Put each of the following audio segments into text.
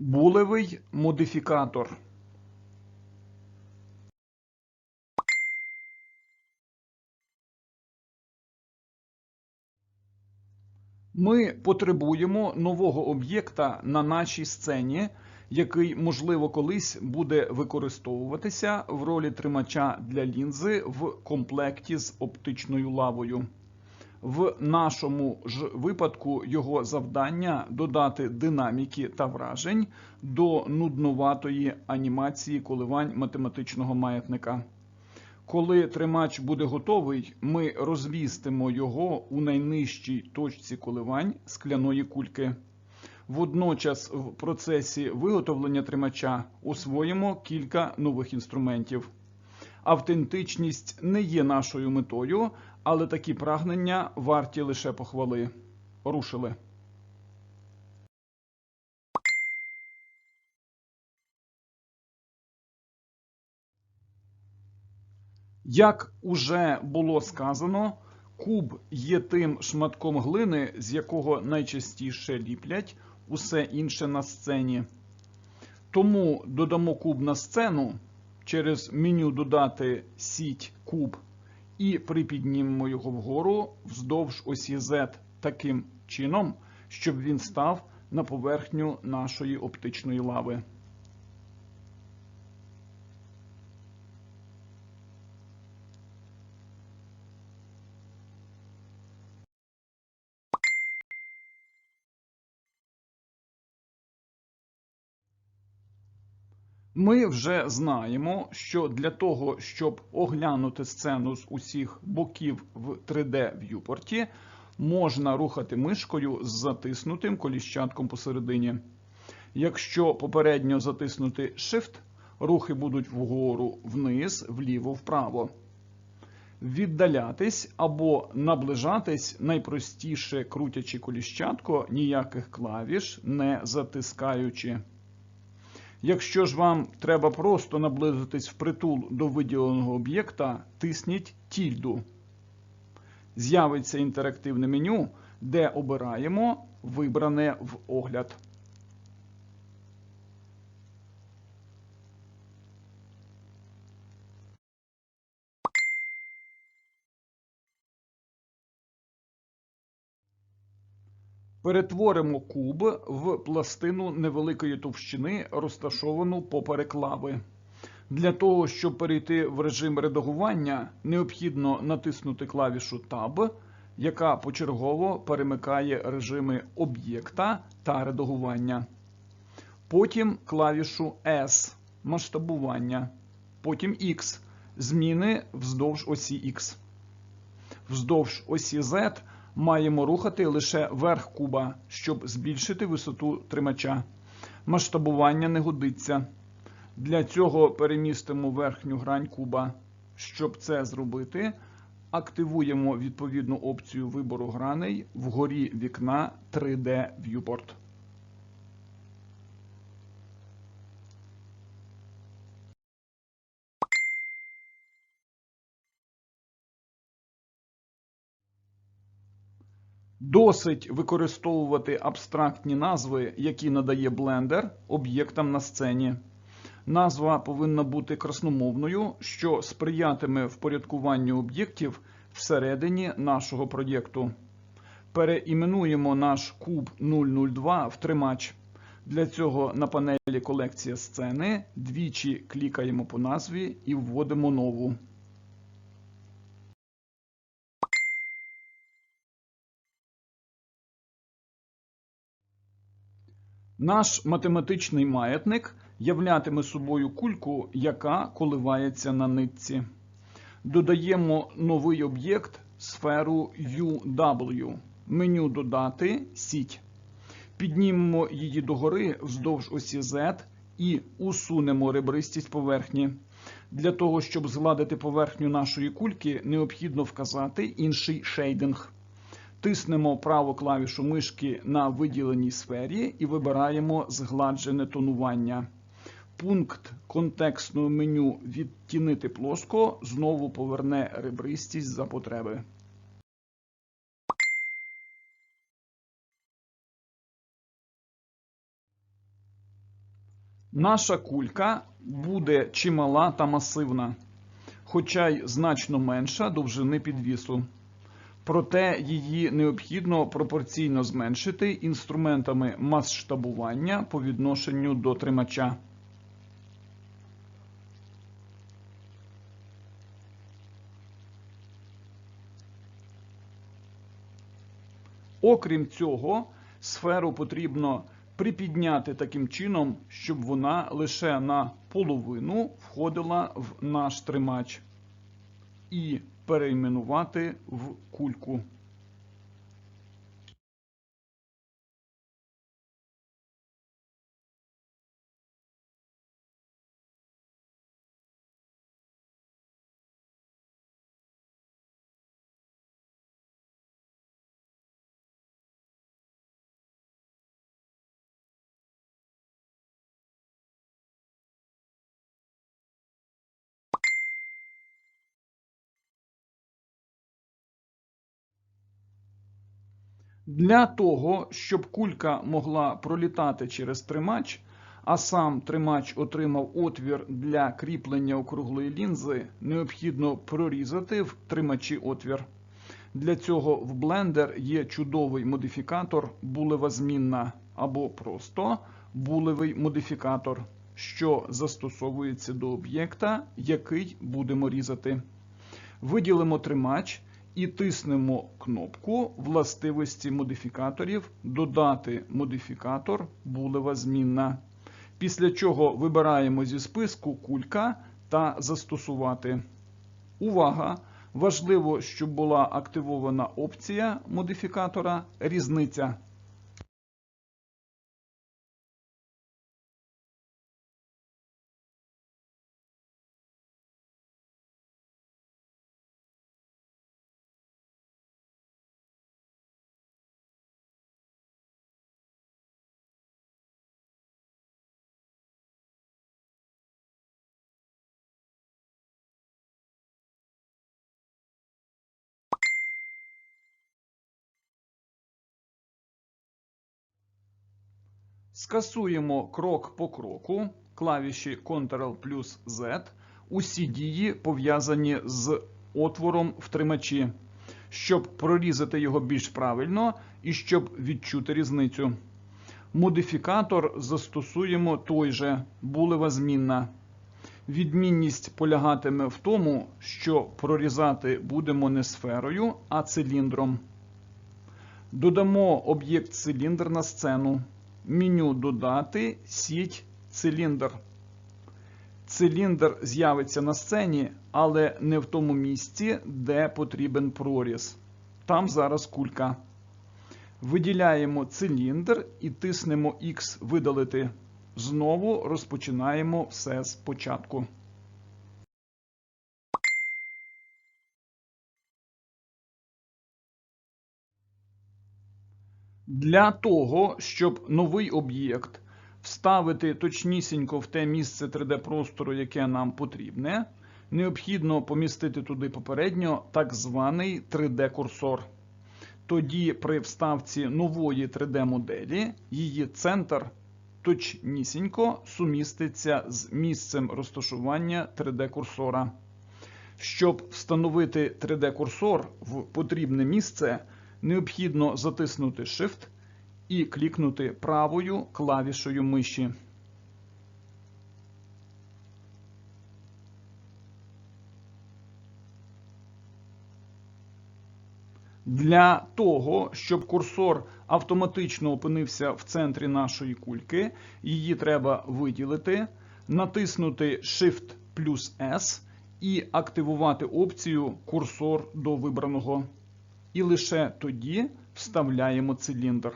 Булевий модифікатор. Ми потребуємо нового об'єкта на нашій сцені, який, можливо, колись буде використовуватися в ролі тримача для лінзи в комплекті з оптичною лавою. В нашому ж випадку його завдання додати динаміки та вражень до нудноватої анімації коливань математичного маятника. Коли тримач буде готовий, ми розвістимо його у найнижчій точці коливань скляної кульки. Водночас в процесі виготовлення тримача освоїмо кілька нових інструментів. Автентичність не є нашою метою, але такі прагнення варті лише похвали. Рушили. Як уже було сказано, куб є тим шматком глини, з якого найчастіше ліплять усе інше на сцені. Тому додамо куб на сцену через меню додати сіть куб і припіднімемо його вгору вздовж осі Z таким чином, щоб він став на поверхню нашої оптичної лави. Ми вже знаємо, що для того, щоб оглянути сцену з усіх боків в 3D в'юпорті, можна рухати мишкою з затиснутим коліщатком посередині. Якщо попередньо затиснути Shift, рухи будуть вгору, вниз, вліво, вправо. Віддалятись або наближатись найпростіше крутячи коліщатко, ніяких клавіш не затискаючи. Якщо ж вам треба просто наблизитись впритул до виділеного об'єкта, тисніть тільду. З'явиться інтерактивне меню, де обираємо вибране в огляд. Перетворимо куб в пластину невеликої товщини, розташовану поперек лави. Для того, щоб перейти в режим редагування, необхідно натиснути клавішу Tab, яка почергово перемикає режими об'єкта та редагування. Потім клавішу S масштабування. Потім X зміни вздовж осі X. Вздовж осі Z маємо рухати лише верх куба, щоб збільшити висоту тримача. Масштабування не годиться. Для цього перемістимо верхню грань куба. Щоб це зробити, активуємо відповідну опцію вибору граней вгорі вікна 3D Viewport. Досить використовувати абстрактні назви, які надає Blender об'єктам на сцені. Назва повинна бути красномовною, що сприятиме впорядкуванню об'єктів всередині нашого проєкту. Переіменуємо наш куб 002 в тримач. Для цього на панелі Колекція сцени двічі клікаємо по назві і вводимо нову. Наш математичний маятник являтиме собою кульку, яка коливається на нитці. Додаємо новий об'єкт сферу UW. Меню Додати сіть. Піднімемо її догори вздовж осі Z і усунемо ребристість поверхні. Для того, щоб згладити поверхню нашої кульки, необхідно вказати інший шейдинг. Тиснемо праву клавішу мишки на виділеній сфері і вибираємо згладжене тонування. Пункт контекстного меню Відтінити плоско знову поверне ребристість за потреби. Наша кулька буде чимала та масивна, хоча й значно менша довжини підвісу. Проте її необхідно пропорційно зменшити інструментами масштабування по відношенню до тримача. Окрім цього, сферу потрібно припідняти таким чином, щоб вона лише на половину входила в наш тримач і перейменувати в кульку. Для того, щоб кулька могла пролітати через тримач, а сам тримач отримав отвір для кріплення округлої лінзи, необхідно прорізати в тримачі отвір. Для цього в Blender є чудовий модифікатор булева змінна або просто булевий модифікатор, що застосовується до об'єкта, який будемо різати. Виділимо тримач і тиснемо кнопку властивості модифікаторів Додати модифікатор булева змінна. Після чого вибираємо зі списку кулька та застосувати. Увага! Важливо, щоб була активована опція модифікатора різниця. Скасуємо крок по кроку клавіші Ctrl плюс Z усі дії пов'язані з отвором в тримачі, щоб прорізати його більш правильно і щоб відчути різницю. Модифікатор застосуємо той же булева змінна. Відмінність полягатиме в тому, що прорізати будемо не сферою, а циліндром. Додамо об'єкт циліндр на сцену. Меню Додати сіть циліндр. Циліндр з'явиться на сцені, але не в тому місці, де потрібен проріз. Там зараз кулька. Виділяємо циліндр і тиснемо X видалити. Знову розпочинаємо все спочатку. Для того, щоб новий об'єкт вставити точнісінько в те місце 3D-простору, яке нам потрібне, необхідно помістити туди попередньо так званий 3D-курсор. Тоді при вставці нової 3D-моделі її центр точнісінько суміститься з місцем розташування 3D-курсора. Щоб встановити 3D-курсор в потрібне місце, необхідно затиснути Shift і клікнути правою клавішою миші. Для того, щоб курсор автоматично опинився в центрі нашої кульки, її треба виділити, натиснути Shift плюс S і активувати опцію Курсор до вибраного. І лише тоді вставляємо циліндр.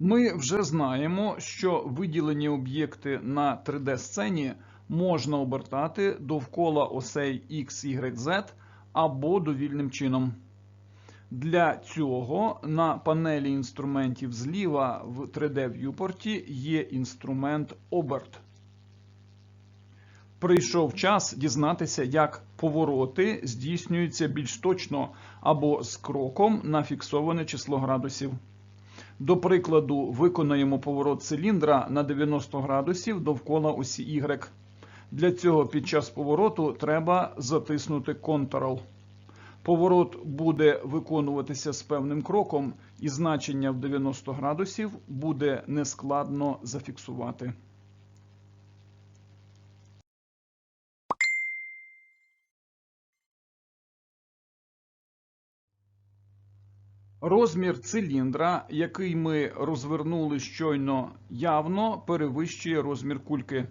Ми вже знаємо, що виділені об'єкти на 3D-сцені можна обертати довкола осей X, Y, Z або довільним чином. Для цього на панелі інструментів зліва в 3D-в'юпорті є інструмент оберт. Прийшов час дізнатися, як повороти здійснюються більш точно або з кроком на фіксоване число градусів. До прикладу, виконаємо поворот циліндра на 90 градусів довкола осі Y. Для цього під час повороту треба затиснути Ctrl. Поворот буде виконуватися з певним кроком, і значення в 90 градусів буде нескладно зафіксувати. Розмір циліндра, який ми розвернули щойно явно, перевищує розмір кульки.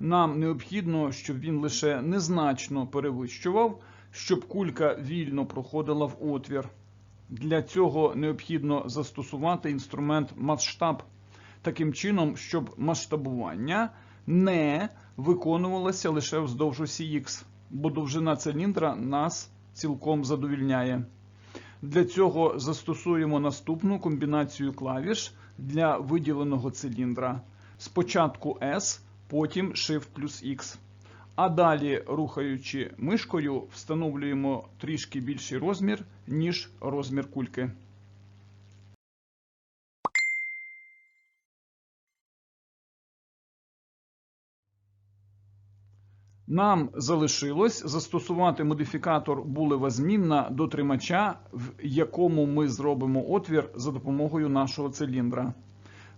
Нам необхідно, щоб він лише незначно перевищував, щоб кулька вільно проходила в отвір. Для цього необхідно застосувати інструмент масштаб таким чином, щоб масштабування не виконувалося лише вздовж осі Х, бо довжина циліндра нас цілком задовільняє. Для цього застосуємо наступну комбінацію клавіш для виділеного циліндра. Спочатку S, потім Shift плюс X. А далі, рухаючи мишкою, встановлюємо трішки більший розмір, ніж розмір кульки. Нам залишилось застосувати модифікатор булева змінна до тримача, в якому ми зробимо отвір за допомогою нашого циліндра.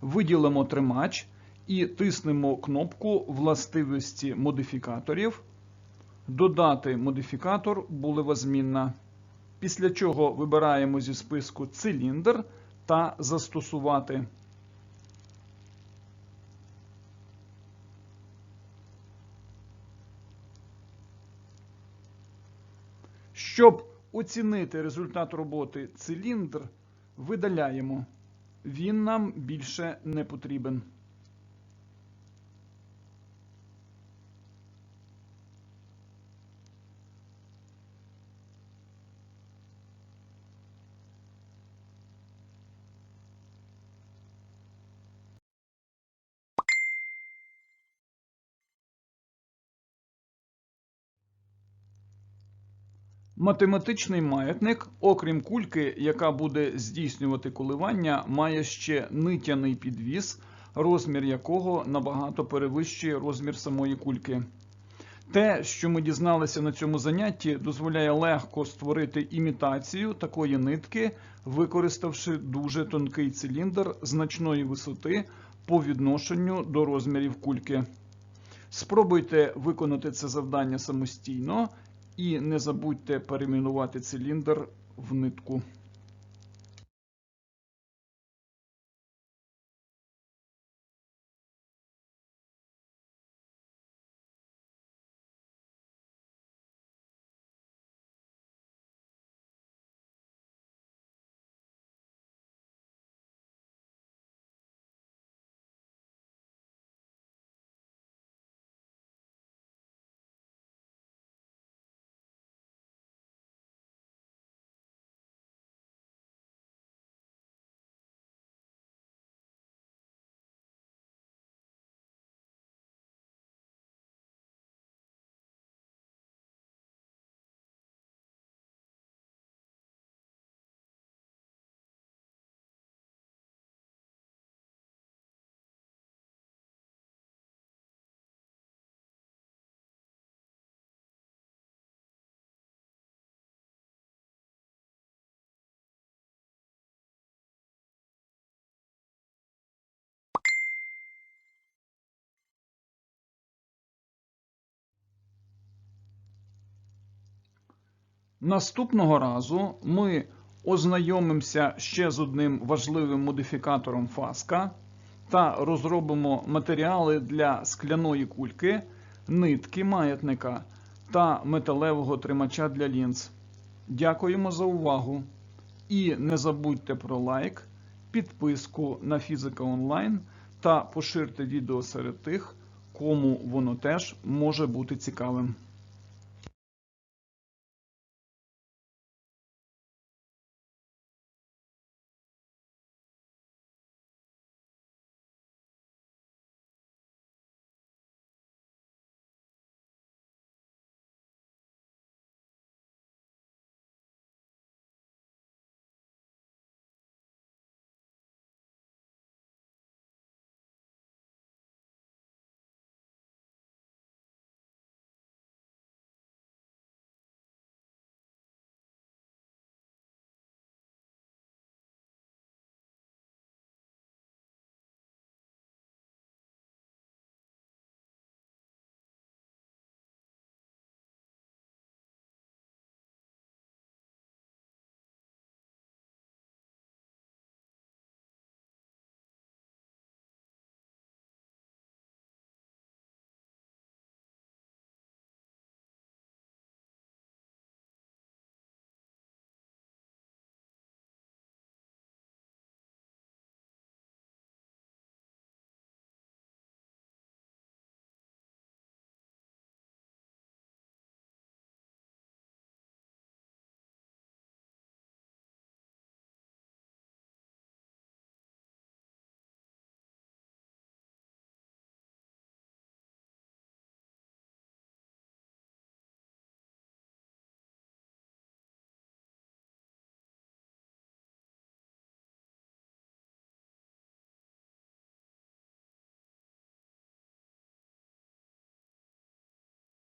Виділимо тримач і тиснемо кнопку властивості модифікаторів, додати модифікатор булева змінна. Після чого вибираємо зі списку циліндр та застосувати. Щоб оцінити результат роботи циліндр, видаляємо. Він нам більше не потрібен. Математичний маятник, окрім кульки, яка буде здійснювати коливання, має ще нитяний підвіс, розмір якого набагато перевищує розмір самої кульки. Те, що ми дізналися на цьому занятті, дозволяє легко створити імітацію такої нитки, використавши дуже тонкий циліндр значної висоти по відношенню до розмірів кульки. Спробуйте виконати це завдання самостійно і не забудьте перейменувати циліндр в нитку. Наступного разу ми ознайомимося ще з одним важливим модифікатором фаска та розробимо матеріали для скляної кульки, нитки маятника та металевого тримача для лінз. Дякуємо за увагу! І не забудьте про лайк, підписку на Фізика Онлайн та поширте відео серед тих, кому воно теж може бути цікавим.